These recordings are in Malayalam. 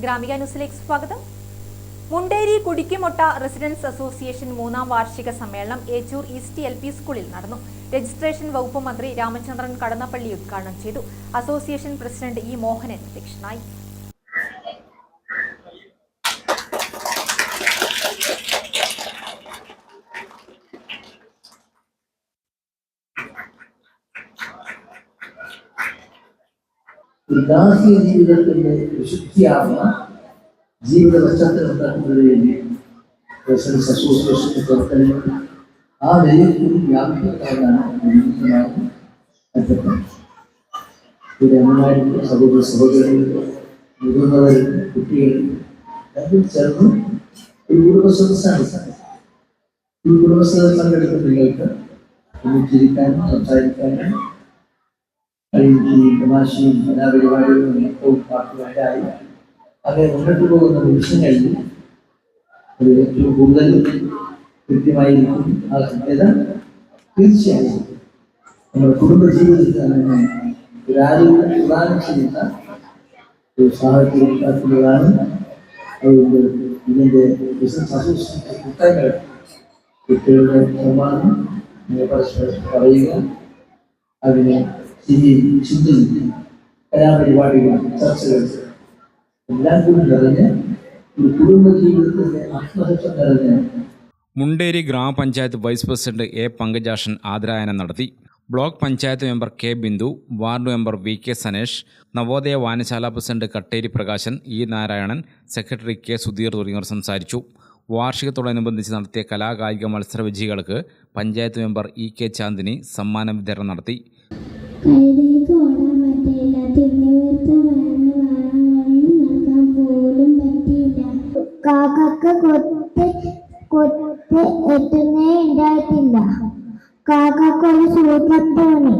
ഗ്രാമിക ന്യൂസിലേക്ക് സ്വാഗതം. മുണ്ടേരി കുടിക്കുമൊട്ട റെസിഡൻസ് അസോസിയേഷൻ മൂന്നാം വാർഷിക സമ്മേളനം ഏച്ചൂർ ഈസ്റ്റ് എൽ പി സ്കൂളിൽ നടന്നു. രജിസ്ട്രേഷൻ വകുപ്പ് മന്ത്രി രാമചന്ദ്രൻ കടന്നപ്പള്ളി ഉദ്ഘാടനം ചെയ്തു. അസോസിയേഷൻ പ്രസിഡന്റ് ഇ മോഹനൻ അധ്യക്ഷനായി. ഉല്ലാസിക ജീവിതത്തിന്റെ വിശുദ്ധിയാവുന്ന ജീവിത പശ്ചാത്തലം ഉണ്ടാക്കുന്നതിന് വേണ്ടി റെസിഡൻസ് അസോസിയേഷന്റെ പ്രവർത്തനങ്ങൾ ആ നിലയിൽ വ്യാപിക്കുന്നതാണ് അർത്ഥം ഇവിടെ അമ്മമാരുടെ സഹോദര സഹോദരങ്ങൾ മുതിർന്നവർ കുട്ടികൾ രണ്ടും ചേർന്ന് ഒരു കുടുംബസദസ്സാണ് ഈ കുടുംബസദസ് പങ്കെടുക്കുന്ന നിങ്ങൾക്ക് ഒന്നിച്ചിരിക്കാനും സംസാരിക്കാനും ഈ തമാശയും കലാപരിപാടികളും എപ്പോഴും പാട്ടുകാരായി. അങ്ങനെ മുന്നോട്ട് പോകുന്ന നിമിഷങ്ങളിൽ അത് ഏറ്റവും കൂടുതൽ കൃത്യമായിരിക്കും ആ കൃത്യത. തീർച്ചയായും നമ്മുടെ കുടുംബജീവിതത്തിൽ തന്നെ ഒരു ആരോഗ്യം പ്രദാനം ചെയ്യുന്ന ഒരു സാഹചര്യം ഉണ്ടാക്കുന്നതാണ്. അതുകൊണ്ട് ഇതിന്റെ ബിസിനസ് അസോസിയേഷൻ കൂട്ടായ്മ കുട്ടികളുടെ നിർമ്മാണം പറയുക അതിനെ ചിരി ചിന്തി കലാപരിപാടികൾ ചർച്ചകൾ എല്ലാം കൂടി നിറഞ്ഞ് ഒരു കുടുംബ ജീവിതത്തിന്റെ നിറഞ്ഞ് മുണ്ടേരി ഗ്രാമപഞ്ചായത്ത് വൈസ് പ്രസിഡന്റ് എ പങ്കജാഷൻ ആദരായനം നടത്തി. Block panchayat member K Bindu ward member V K Sanesh Navodaya വായനശാല president Katteri Prakashan E Narayanan secretary K Sudheer തുടങ്ങിയവർ സംസാരിച്ചു. വാർഷികത്തോടനുബന്ധിച്ച് നടത്തിയ കലാകായിക മത്സര വിജയികൾക്ക് panchayat member E K Chandini സമ്മാന വിതരണം നടത്തി. കൈതേക്ക് ഓടാൻ പറ്റിയില്ല. തിന്നുവീർത്ത വയറിന് വേണമെന്ന് നടക്കാൻ പോലും പറ്റിയില്ല. കാക്കക്ക് കൊത്ത് കൊത്ത് എത്തുന്നേ ഉണ്ടായിട്ടില്ല. കാക്കക്കൊരു സൂത്രം തോന്നി.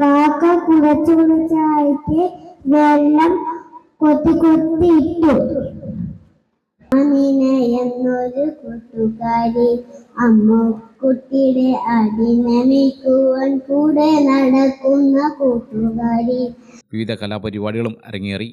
കാക്ക കുറച്ച് കുറച്ചായിട്ട് വെള്ളം കൊത്തി കൊത്തി ഇട്ടു. അമീന എന്നൊരു കൂട്ടുകാരി അമ്മുക്കുട്ടിയുടെ അടിനമിക്കുവാൻ കൂടെ നടക്കുന്ന കൂട്ടുകാരി. വിവിധ കലാപരിപാടികളും അരങ്ങേറി.